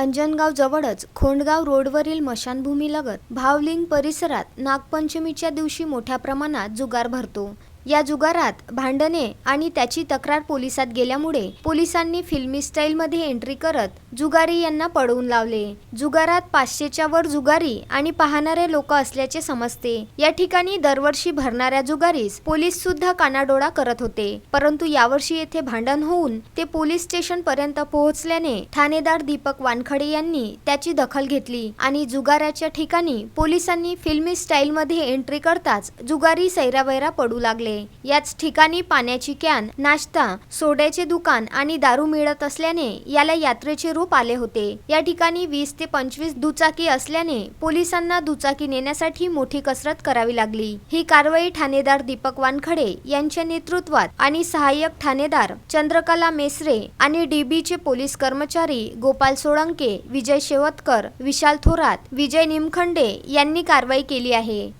अंजनगाव जवळच खोंडगाव रोडवरील मशानभूमीलगत भावलिंग परिसरात नागपंचमीच्या दिवशी मोठ्या प्रमाणात जुगार भरतो. या जुगारात भांडणे आणि त्याची तक्रार पोलिसात गेल्यामुळे पोलिसांनी फिल्मी स्टाईलमध्ये एंट्री करत जुगारी यांना पळवून लावले. जुगारात पाचशेच्या वर जुगारी आणि पाहणारे लोक असल्याचे समजते. या ठिकाणी दरवर्षी भरणाऱ्या जुगारीस पोलीस सुद्धा कानाडोळा करत होते. परंतु यावर्षी येथे भांडण होऊन ते पोलीस स्टेशन पर्यंत पोहोचल्याने ठाणेदार दीपक वानखडे यांनी त्याची दखल घेतली आणि जुगाराच्या ठिकाणी पोलिसांनी फिल्मी स्टाईलमध्ये एंट्री करताच जुगारी सैरावैरा पडू लागले. लागले. याच ठिकाणी पाण्याची कॅन नाश्ता सोड्याचे दुकान आणि दारू मिळत असल्याने याला यात्रेचे रूप आले होते. या ठिकाणी वीस ते पंचवीस दुचाकी असल्याने पोलिसांना दुचाकी नेण्यासाठी मोठी कसरत करावी लागली. ही कारवाई ठाणेदार दीपक वानखडे यांच्या नेतृत्वात आणि सहाय्यक ठाणेदार चंद्रकला मेसरे आणि डीबीचे पोलीस कर्मचारी गोपाल सोळंके विजय शेवतकर विशाल थोरात विजय निमखंडे यांनी कारवाई केली आहे.